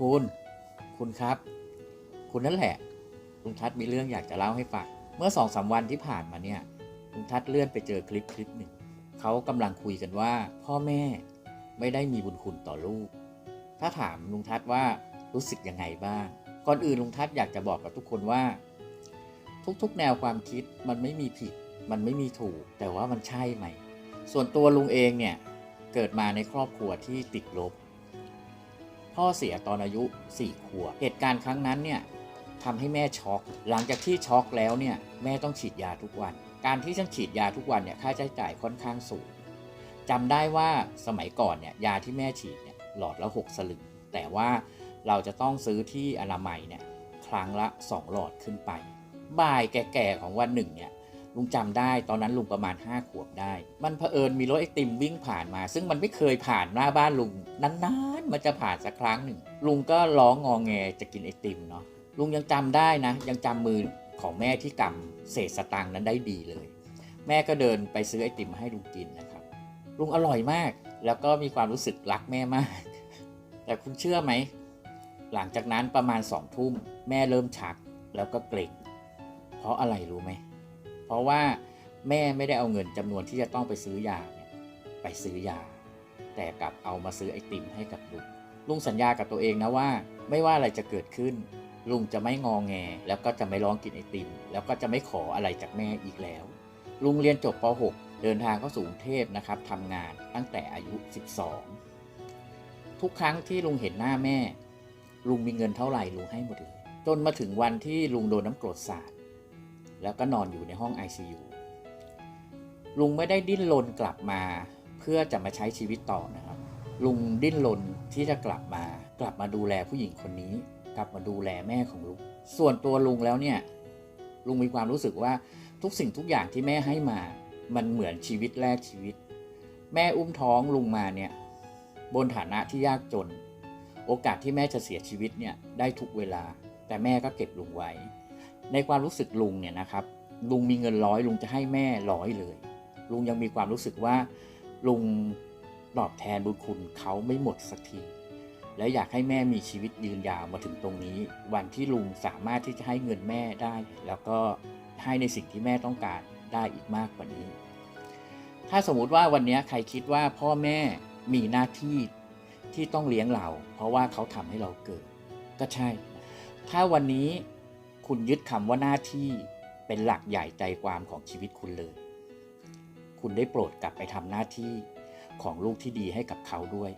คุณ คุณครับ คุณนั่นแหละ ลุงทัศน์มีเรื่องอยากจะเล่าให้ฟัง เมื่อสองสามวันที่ผ่านมาเนี่ยลุงทัศน์เลื่อนไปเจอคลิปคลิปหนึ่ง เขากำลังคุยกันว่า พ่อแม่ไม่ได้มีบุญคุณต่อลูก ถ้าถามลุงทัศน์ว่ารู้สึกยังไงบ้าง ก่อนอื่นลุงทัศน์อยากจะบอกกับทุกคนว่า ทุกๆ แนวความคิดมันไม่มีผิด มันไม่มีถูก แต่ว่ามันใช่ไหม ส่วนตัวลุงเองเนี่ยเกิดมาในครอบครัวที่ติดลบ พ่อเสียตอนอายุ 4 ขวบ เหตุการณ์ครั้งนั้นเนี่ยทำให้แม่ช็อก หลังจากที่ช็อกแล้วเนี่ยแม่ต้องฉีดยาทุกวัน การที่ต้องฉีดยาทุกวันเนี่ยค่าใช้จ่ายค่อนข้างสูงจำได้ว่าสมัยก่อนเนี่ยยาที่แม่ฉีดเนี่ยหลอดละ6สลึง แต่ว่าเราจะต้องซื้อที่อนามัยเนี่ยครั้งละ 2 หลอดขึ้นไป บ่ายแก่ๆของวันหนึ่งเนี่ย ลุงจำได้ตอนนั้นลุงประมาณ 5 ขวบได้ มันเผอิญมีรถไอติมวิ่งผ่านมา ซึ่งมันไม่เคยผ่านหน้าบ้านลุงนานๆมันจะผ่านสักครั้งหนึ่ง ลุงก็ร้องงองแงจะกินไอติมเนาะลุงยังจำได้นะ ยังจำมือของแม่ที่กำเศษสตังค์นั้นได้ดีเลย แม่ก็เดินไปซื้อไอติมมาให้ลุงกินนะครับลุงอร่อยมาก แล้วก็มีความรู้สึกรักแม่มาก แต่คุณเชื่อไหมหลังจากนั้นประมาณสองทุ่มแม่เริ่มชักแล้วก็เกร็งเพราะอะไรรู้ไหม เพราะว่าแม่ไม่ได้เอาเงินจำนวนที่จะต้องไปซื้อยาเนี่ยไปซื้อยา แต่กลับเอามาซื้อไอติมให้กับลุงลุงสัญญากับตัวเองนะว่า ไม่ว่าอะไรจะเกิดขึ้น ลุงจะไม่งองแง แล้วก็จะไม่ร้องกินไอติม แล้วก็จะไม่ขออะไรจากแม่อีกแล้ว ลุงเรียนจบป .6 เดินทางเข้าสู่กรุงเทพนะครับทำงานตั้งแต่อายุ 12 ทุกครั้งที่ลุงเห็นหน้าแม่ ลุงมีเงินเท่าไหร่ลุงให้หมดเลยจนมาถึงวันที่ลุงโดนน้ำกรดสาด แล้วก็นอนอยู่ในห้อง ICU ลุงไม่ได้ดิ้นรนกลับมา เพื่อจะมาใช้ชีวิตต่อนะครับ ลุงดิ้นรนที่จะกลับมา กลับมาดูแลผู้หญิงคนนี้ กลับมาดูแลแม่ของลุงส่วนตัวลุงแล้วเนี่ยลุงมีความรู้สึกว่าทุกสิ่งทุกอย่างที่แม่ให้มา มันเหมือนชีวิตแรกชีวิต แม่อุ้มท้องลุงมาเนี่ยบนฐานะที่ยากจน โอกาสที่แม่จะเสียชีวิตเนี่ยได้ทุกเวลา แต่แม่ก็เก็บลุงไว้ ในความรู้สึกลุงเนี่ยนะครับ ลุงมีเงินร้อยลุงจะให้แม่ร้อยเลย ลุงยังมีความรู้สึกว่า ลุงตอบแทนบุญคุณเขาไม่หมดสักทีและอยากให้แม่มีชีวิตยืนยาวมาถึงตรงนี้ วันที่ลุงสามารถที่จะให้เงินแม่ได้ แล้วก็ให้ในสิ่งที่แม่ต้องการได้อีกมากกว่านี้ ถ้าสมมุติว่าวันนี้ใครคิดว่าพ่อแม่มีหน้าที่ที่ต้องเลี้ยงเรา เพราะว่าเขาทำให้เราเกิด ก็ใช่ ถ้าวันนี้ คุณยึดคำว่าหน้าที่เป็นหลักใหญ่ใจความของชีวิตคุณเลย คุณได้โปรดกลับไปทำหน้าที่ของลูกที่ดีให้กับเขาด้วย